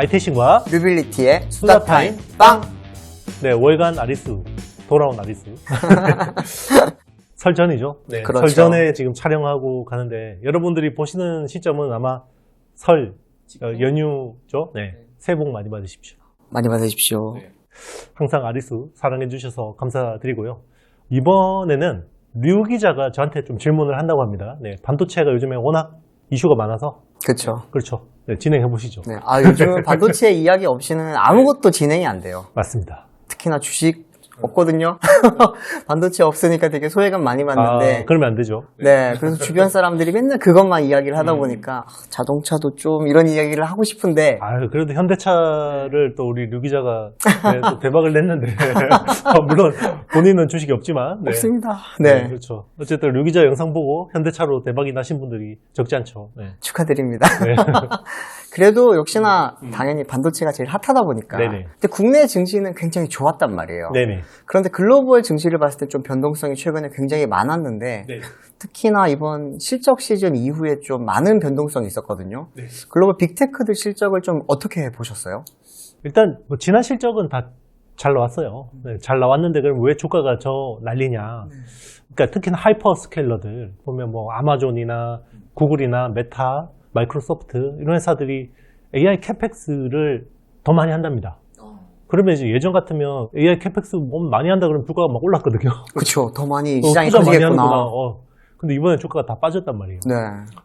아이테싱과 류빌리티의 수다타임 빵! 네, 월간 아리스, 돌아온 아리스. 설 전이죠. 네, 그렇죠. 설 전에 지금 촬영하고 가는데 여러분들이 보시는 시점은 아마 설 어, 연휴죠. 네, 새해 복 많이 받으십시오. 많이 받으십시오. 항상 아리스 사랑해 주셔서 감사드리고요. 이번에는 류 기자가 저한테 좀 질문을 한다고 합니다. 네, 반도체가 요즘에 워낙 이슈가 많아서 그렇죠. 그렇죠. 네, 진행해 보시죠. 네. 아, 요즘 반도체 이야기 없이는 아무것도 진행이 안 돼요. 맞습니다. 특히나 주식 없거든요. 반도체 없으니까 되게 소외감 많이 받는데. 아, 그러면 안 되죠. 네, 그래서 주변 사람들이 맨날 그것만 이야기를 하다 보니까 아, 자동차도 좀 이런 이야기를 하고 싶은데 아, 그래도 현대차를 또 우리 류 기자가 네, 또 대박을 냈는데 아, 물론 본인은 주식이 없지만 네. 없습니다. 네, 네, 그렇죠. 어쨌든 류 기자 영상 보고 현대차로 대박이 나신 분들이 적지 않죠. 네. 축하드립니다. 네. 그래도 역시나 당연히 반도체가 제일 핫하다 보니까. 음. 네네. 근데 국내 증시는 굉장히 좋았단 말이에요. 네네. 그런데 글로벌 증시를 봤을 때 좀 변동성이 최근에 굉장히 많았는데 네. 특히나 이번 실적 시즌 이후에 좀 많은 변동성이 있었거든요. 네. 글로벌 빅테크들 실적을 좀 어떻게 보셨어요? 일단 뭐 지난 실적은 다 잘 나왔어요. 네, 잘 나왔는데 그럼 왜 주가가 저 난리냐? 그러니까 특히나 하이퍼 스케일러들 보면 뭐 아마존이나 구글이나 메타, 마이크로소프트 이런 회사들이 AI 캐펙스를 더 많이 한답니다. 그러면 이제 예전 같으면 AI 캐펙스 뭐 많이 한다 그러면 주가가 막 올랐거든요. 그렇죠. 더 많이 어, 시장이 투자 많이 커지겠구나. 어. 근데 이번에 주가가 다 빠졌단 말이에요. 네.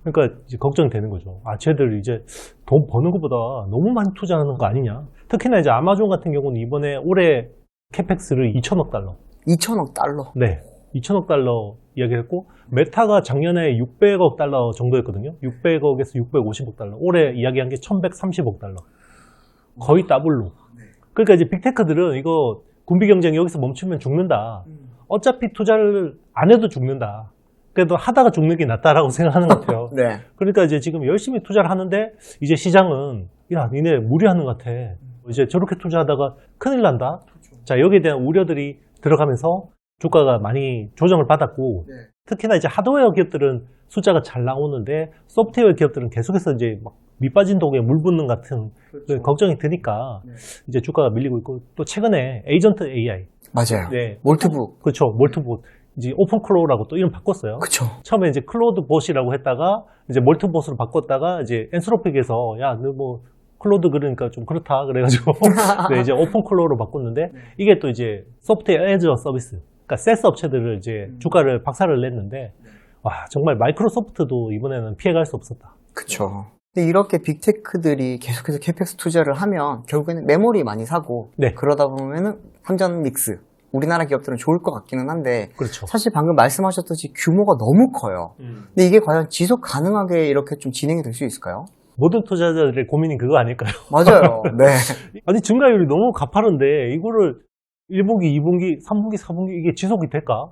그러니까 이제 걱정이 되는 거죠. 아, 쟤들 이제 돈 버는 것보다 너무 많이 투자하는 거 아니냐? 특히나 이제 아마존 같은 경우는 이번에 올해 캐펙스를 2천억 달러. 2천억 달러. 네. 2천억 달러 이야기했고, 메타가 작년에 600억 달러 정도였거든요. 600억에서 650억 달러. 올해 이야기한 게 1130억 달러. 거의 더블로. 그러니까 이제 빅테크들은 이거 군비 경쟁이 여기서 멈추면 죽는다. 어차피 투자를 안 해도 죽는다. 그래도 하다가 죽는 게 낫다라고 생각하는 것 같아요. 네. 그러니까 이제 지금 열심히 투자를 하는데 이제 시장은 야 니네 무리하는 것 같아. 이제 저렇게 투자하다가 큰일 난다. 자 여기에 대한 우려들이 들어가면서 주가가 많이 조정을 받았고 네. 특히나 이제 하드웨어 기업들은 숫자가 잘 나오는데 소프트웨어 기업들은 계속해서 이제 막 밑빠진 독에 물 붓는 같은 그렇죠. 걱정이 드니까 네. 이제 주가가 밀리고 있고 또 최근에 에이전트 AI 맞아요. 네 몰트북. 그렇죠 몰트봇 이제 오픈 클로우라고 또 이름 바꿨어요. 그쵸. 처음에 이제 클로드 봇이라고 했다가 이제 멀티봇으로 바꿨다가 이제 엔스로픽에서 야너뭐 클로드 그러니까 좀 그렇다 그래가지고 네, 이제 오픈 클로우로 바꿨는데 이게 또 이제 소프트웨어 에저 서비스 그러니까 세스 업체들을 이제 주가를 박살을 냈는데 와 정말 마이크로소프트도 이번에는 피해갈 수 없었다. 그쵸. 근데 이렇게 빅테크들이 계속해서 캐펙스 투자를 하면 결국에는 메모리 많이 사고 네. 그러다 보면은 환전 믹스 우리나라 기업들은 좋을 것 같기는 한데 그렇죠. 사실 방금 말씀하셨듯이 규모가 너무 커요. 근데 이게 과연 지속 가능하게 이렇게 좀 진행이 될 수 있을까요? 모든 투자자들의 고민이 그거 아닐까요? 맞아요. 네. 아니 증가율이 너무 가파른데 이거를 1분기, 2분기, 3분기, 4분기 이게 지속이 될까?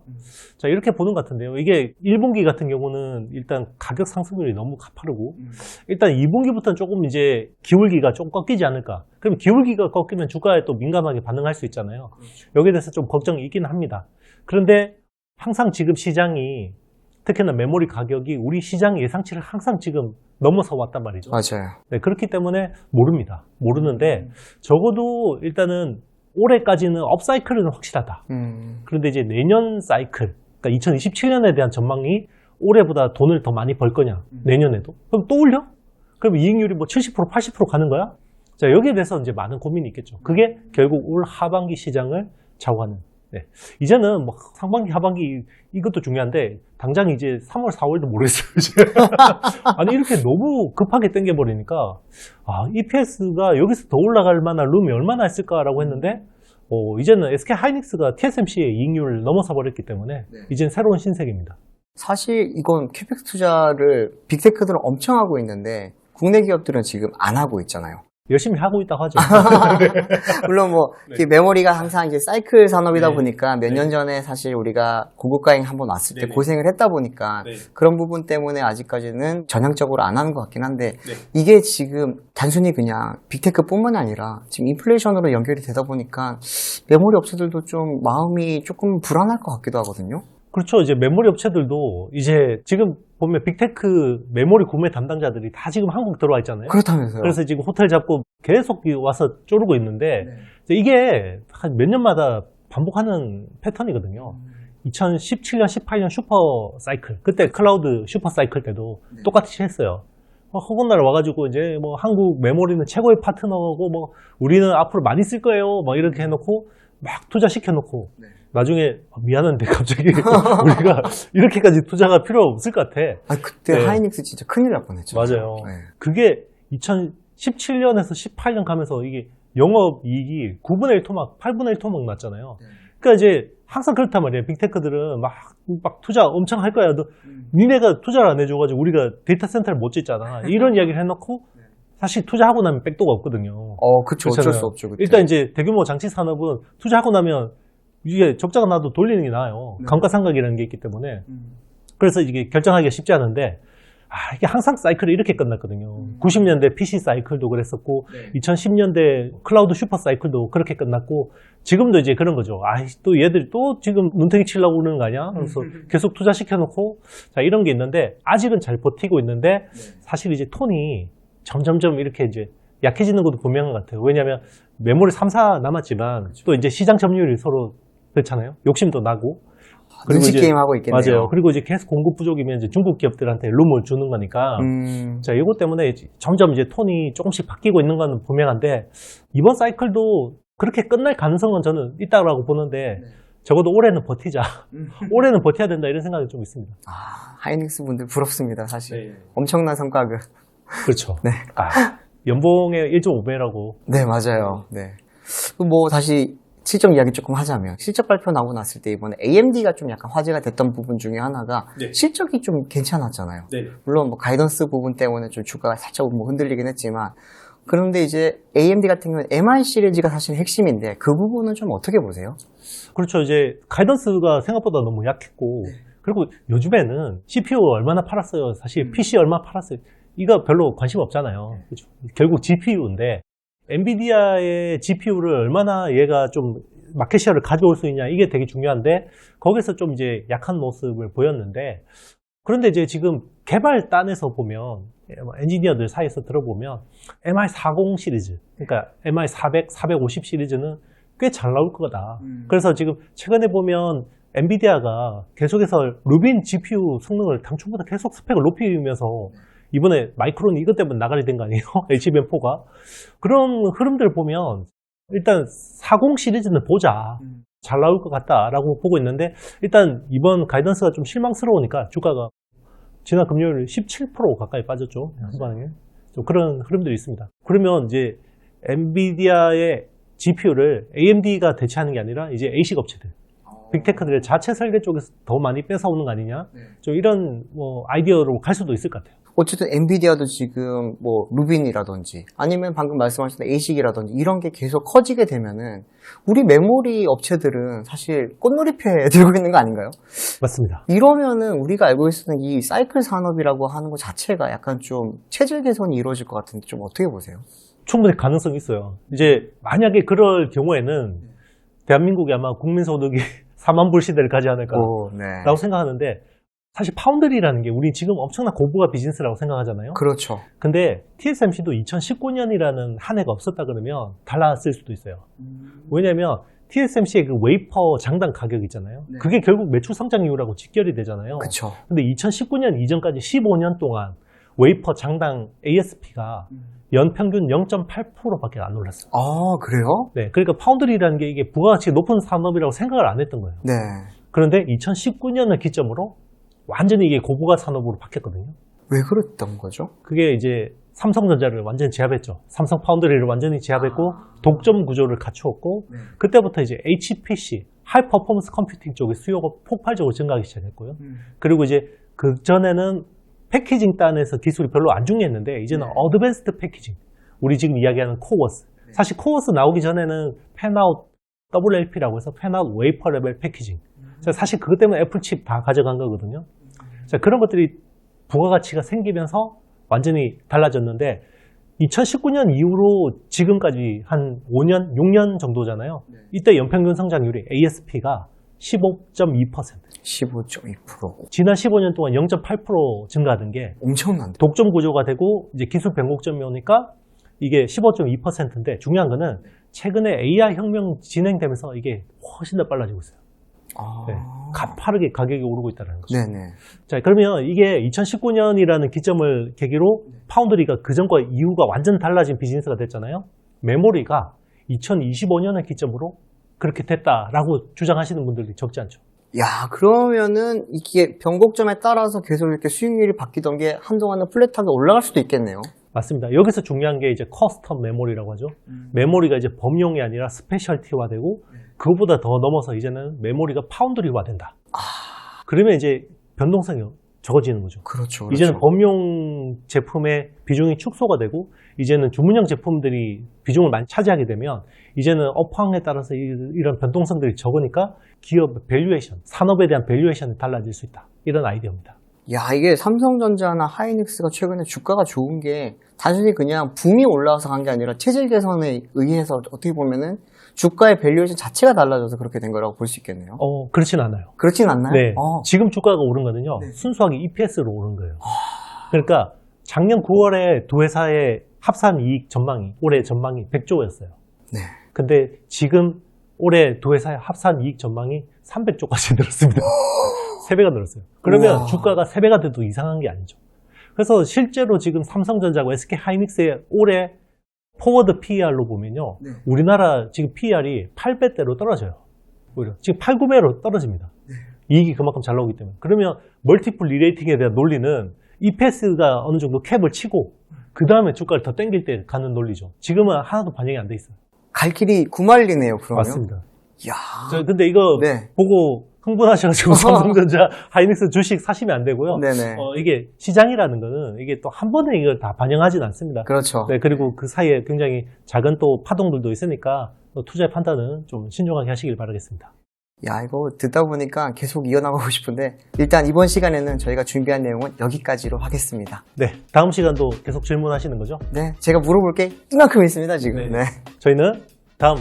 자 이렇게 보는 것 같은데요. 이게 1분기 같은 경우는 일단 가격 상승률이 너무 가파르고 일단 2분기부터는 조금 이제 기울기가 좀 꺾이지 않을까. 그럼 기울기가 꺾이면 주가에 또 민감하게 반응할 수 있잖아요. 여기에 대해서 좀 걱정이 있긴 합니다. 그런데 항상 지금 시장이 특히나 메모리 가격이 우리 시장 예상치를 항상 지금 넘어서 왔단 말이죠. 맞아요. 네, 그렇기 때문에 모릅니다. 모르는데 적어도 일단은 올해까지는 업사이클은 확실하다. 음, 그런데 이제 내년 사이클, 그러니까 2027년에 대한 전망이 올해보다 돈을 더 많이 벌 거냐, 내년에도? 그럼 또 올려? 그럼 이익률이 뭐 70%, 80% 가는 거야? 자, 여기에 대해서 이제 많은 고민이 있겠죠. 그게 결국 올 하반기 시장을 좌우하는. 네. 이제는 뭐 상반기, 하반기 이것도 중요한데 당장 이제 3월, 4월도 모르겠어요. 아니 이렇게 너무 급하게 땡겨버리니까 아 EPS가 여기서 더 올라갈 만한 룸이 얼마나 있을까라고 했는데 어, 이제는 SK 하이닉스가 TSMC의 이익률을 넘어서 버렸기 때문에 이젠 새로운 신세계입니다. 사실 이건 캐펙스 투자를 빅테크들은 엄청 하고 있는데 국내 기업들은 지금 안 하고 있잖아요. 열심히 하고 있다고 하죠. 물론 뭐 이렇게 메모리가 항상 이제 사이클 산업이다 네. 보니까 몇 년 전에 사실 우리가 고급가행 한번 왔을 때 네네. 고생을 했다 보니까 네. 그런 부분 때문에 아직까지는 전향적으로 안 하는 것 같긴 한데 네. 이게 지금 단순히 그냥 빅테크뿐만이 아니라 지금 인플레이션으로 연결이 되다 보니까 메모리 업체들도 좀 마음이 조금 불안할 것 같기도 하거든요. 그렇죠. 이제 메모리 업체들도 이제 지금 보면 빅테크 메모리 구매 담당자들이 다 지금 한국 들어와 있잖아요. 그렇다면서요. 그래서 지금 호텔 잡고 계속 와서 쪼르고 있는데 네. 이게 한 몇 년마다 반복하는 패턴이거든요. 2017년, 18년 슈퍼 사이클 그때 클라우드 슈퍼 사이클 때도 네. 똑같이 했어요. 어, 허군날 와가지고 이제 뭐 한국 메모리는 최고의 파트너고 뭐 우리는 앞으로 많이 쓸 거예요. 막 이렇게 해놓고 막 투자시켜놓고 네. 나중에 아, 미안한데 갑자기 우리가 이렇게까지 투자가 필요 없을 것 같아. 아, 그때 네. 하이닉스 진짜 큰일 날 뻔했죠. 맞아요. 네. 그게 2017년에서 18년 가면서 이게 영업 이익이 9분의 1 토막, 8분의 1 토막 났잖아요. 네. 그러니까 이제 항상 그렇단 말이에요. 빅테크들은 막, 막 투자 엄청 할 거야. 너, 음. 니네가 투자를 안 해줘가지고 우리가 데이터 센터를 못 짓잖아. 이런 이야기를 해놓고 사실 투자하고 나면 백도가 없거든요. 어, 그쵸. 어쩔 그렇잖아요. 수 없죠. 그때. 일단 이제 대규모 장치 산업은 투자하고 나면 이게 적자가 나도 돌리는 게 나아요. 네. 감가상각이라는 게 있기 때문에. 음. 그래서 이게 결정하기가 쉽지 않은데, 아, 이게 항상 사이클이 이렇게 끝났거든요. 음. 90년대 PC 사이클도 그랬었고, 네. 2010년대 클라우드 슈퍼 사이클도 그렇게 끝났고, 지금도 이제 그런 거죠. 아, 또 얘들 또 지금 눈탱이 치려고 그러는 거 아니야? 그래서 계속 투자시켜놓고, 자, 이런 게 있는데, 아직은 잘 버티고 있는데, 네. 사실 이제 톤이 점점점 이렇게 이제 약해지는 것도 분명한 것 같아요. 왜냐하면 메모리 3, 4 남았지만, 그렇죠. 또 이제 시장 점유율이 서로 그렇잖아요. 욕심도 나고, 눈치 게임 하고 있겠네요. 맞아요. 그리고 이제 계속 공급 부족이면 이제 중국 기업들한테 룸을 주는 거니까. 음. 자, 이것 때문에 이제 점점 이제 톤이 조금씩 바뀌고 있는 건 분명한데, 이번 사이클도 그렇게 끝날 가능성은 저는 있다고 보는데, 네. 적어도 올해는 버티자. 음. 올해는 버텨야 된다 이런 생각이 좀 있습니다. 아, 하이닉스 분들 부럽습니다, 사실. 네. 엄청난 성과급. 그렇죠. 네. 아, 연봉의 1.5배라고. 네, 맞아요. 네. 그뭐 다시 실적 이야기 조금 하자면 실적 발표 나오고 났을 때 이번에 AMD가 좀 약간 화제가 됐던 부분 중에 하나가 네. 실적이 좀 괜찮았잖아요. 네. 물론 뭐 가이던스 부분 때문에 좀 주가가 살짝 뭐 흔들리긴 했지만 그런데 이제 AMD 같은 경우는 MI 시리즈가 사실 핵심인데 그 부분은 좀 어떻게 보세요? 그렇죠. 이제 가이던스가 생각보다 너무 약했고, 그리고 요즘에는 CPU 얼마나 팔았어요. 사실 음. PC 얼마 팔았어요. 이거 별로 관심 없잖아요. 그렇죠. 결국 GPU인데, 엔비디아의 GPU를 얼마나 얘가 좀 마켓시어를 가져올 수 있냐, 이게 되게 중요한데, 거기서 좀 이제 약한 모습을 보였는데, 그런데 이제 지금 개발단에서 보면, 엔지니어들 사이에서 들어보면, MI40 시리즈, 그러니까 MI400, 450 시리즈는 꽤 잘 나올 거다. 음. 그래서 지금 최근에 보면 엔비디아가 계속해서 루빈 GPU 성능을 당초보다 계속 스펙을 높이면서 이번에 마이크론이 이것 때문에 나가게 된 거 아니에요? HBM4가. 그런 흐름들 보면 일단 40 시리즈는 보자. 음. 잘 나올 것 같다라고 보고 있는데 일단 이번 가이던스가 좀 실망스러우니까 주가가 지난 금요일 17% 가까이 빠졌죠. 후반에. 좀 그런 흐름들이 있습니다. 그러면 이제 엔비디아의 GPU를 AMD가 대체하는 게 아니라 이제 ASIC 업체들, 빅테크들의 자체 설계 쪽에서 더 많이 뺏어오는 거 아니냐? 네. 좀 이런 뭐 아이디어로 갈 수도 있을 것 같아요. 어쨌든 엔비디아도 지금 뭐 루빈이라든지 아니면 방금 말씀하신 에이식이라든지 이런 게 계속 커지게 되면은 우리 메모리 업체들은 사실 꽃놀이패 들고 있는 거 아닌가요? 맞습니다. 이러면은 우리가 알고 있었던 이 사이클 산업이라고 하는 것 자체가 약간 좀 체질 개선이 이루어질 것 같은데 좀 어떻게 보세요? 충분히 가능성이 있어요. 이제 만약에 그럴 경우에는 대한민국이 아마 국민소득이 4만 불 시대를 가지 않을까라고 오, 네. 생각하는데 사실 파운드리라는 게 우리 지금 엄청난 고부가 비즈니스라고 생각하잖아요. 그렇죠. 근데 TSMC도 2019년이라는 한 해가 없었다 그러면 달랐을 수도 있어요. 왜냐면 TSMC의 그 웨이퍼 장당 가격 있잖아요. 네. 그게 결국 매출 성장 이유라고 직결이 되잖아요. 그쵸. 근데 2019년 이전까지 15년 동안 웨이퍼 장당 ASP가 연평균 0.8%밖에 안 올랐어요. 아, 그래요? 네, 그러니까 파운드리라는 게 이게 부가가치 높은 산업이라고 생각을 안 했던 거예요. 네. 그런데 2019년을 기점으로 완전히 이게 고부가 산업으로 바뀌었거든요. 왜 그랬던 거죠? 그게 이제 삼성전자를 완전히 제압했죠. 삼성 파운드리를 완전히 제압했고 독점 구조를 갖추었고 네. 그때부터 이제 HPC 하이 퍼포먼스 컴퓨팅 쪽의 수요가 폭발적으로 증가하기 시작했고요. 그리고 이제 그 전에는 패키징 단에서 기술이 별로 안 중요했는데 이제는 네. 어드밴스드 패키징. 우리 지금 이야기하는 코어스. 사실 코어스 나오기 전에는 펜아웃 WLP라고 해서 펜아웃 웨이퍼 레벨 패키징. 자, 사실 그것 때문에 애플 칩 다 가져간 거거든요. 자, 그런 것들이 부가가치가 생기면서 완전히 달라졌는데 2019년 이후로 지금까지 한 5년, 6년 정도잖아요. 네. 이때 연평균 성장률이 ASP가 15.2%. 15.2%. 지난 15년 동안 0.8% 증가하던 게 엄청난데. 독점 구조가 되고 이제 기술 변곡점이 오니까 이게 15.2%인데 중요한 거는 최근에 AI 혁명 진행되면서 이게 훨씬 더 빨라지고 있어요. 아. 네. 가파르게 가격이 오르고 있다는 거죠. 네네. 자, 그러면 이게 2019년이라는 기점을 계기로 파운드리가 그 전과 이후가 완전 달라진 비즈니스가 됐잖아요. 메모리가 2025년을 기점으로 그렇게 됐다라고 주장하시는 분들이 적지 않죠. 야, 그러면은 이게 변곡점에 따라서 계속 이렇게 수익률이 바뀌던 게 한동안은 플랫하게 올라갈 수도 있겠네요. 맞습니다. 여기서 중요한 게 이제 커스텀 메모리라고 하죠. 메모리가 이제 범용이 아니라 스페셜티화되고 그거보다 더 넘어서 이제는 메모리가 파운드리화 된다. 그러면 이제 변동성이 적어지는 거죠. 그렇죠. 이제는 범용 제품의 비중이 축소가 되고 이제는 주문형 제품들이 비중을 많이 차지하게 되면 이제는 업황에 따라서 이- 이런 변동성들이 적으니까 기업 밸류에이션, 산업에 대한 밸류에이션이 달라질 수 있다. 이런 아이디어입니다. 야, 이게 삼성전자나 하이닉스가 최근에 주가가 좋은 게 단순히 그냥 붐이 올라와서 간 게 아니라 체질 개선에 의해서 어떻게 보면은 주가의 밸류에이션 자체가 달라져서 그렇게 된 거라고 볼 수 있겠네요. 어, 그렇진 않아요. 그렇진 않나요? 네. 어. 지금 주가가 오른 거는요. 순수하게 EPS로 오른 거예요. 그러니까 작년 9월에 두 회사의 합산 이익 전망이 올해 전망이 100조였어요. 네. 근데 지금 올해 두 회사의 합산 이익 전망이 300조까지 늘었습니다. 3배가 늘었어요. 그러면 우와. 주가가 3배가 돼도 이상한 게 아니죠. 그래서 실제로 지금 삼성전자고 SK 하이닉스의 올해 포워드 PER로 보면요. 네. 우리나라 지금 PER이 8배대로 떨어져요. 오히려 지금 8, 9배로 떨어집니다. 네. 이익이 그만큼 잘 나오기 때문에. 그러면 멀티플 리레이팅에 대한 논리는 EPS가 어느 정도 캡을 치고 그 다음에 주가를 더 땡길 때 가는 논리죠. 지금은 하나도 반영이 안 돼 있어요. 갈 길이 구말리네요, 그러면. 맞습니다. 야. 저 근데 이거 네. 보고 흥분하셔가지고 삼성전자 하이닉스 주식 사시면 안 되고요. 네네. 어, 이게 시장이라는 거는 이게 또 한 번에 이걸 다 반영하진 않습니다. 그렇죠. 네, 그리고 그 사이에 굉장히 작은 또 파동들도 있으니까 또 투자의 판단은 좀 신중하게 하시길 바라겠습니다. 야, 이거 듣다 보니까 계속 이어나가고 싶은데, 일단 이번 시간에는 저희가 준비한 내용은 여기까지로 하겠습니다. 네, 다음 시간도 계속 질문하시는 거죠? 네, 제가 물어볼 게 이만큼 있습니다, 지금. 네. 네. 저희는 다음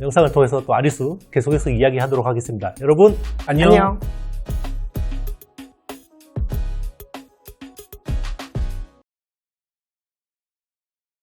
영상을 통해서 또 아리수 계속해서 이야기하도록 하겠습니다. 여러분 안녕. 안녕.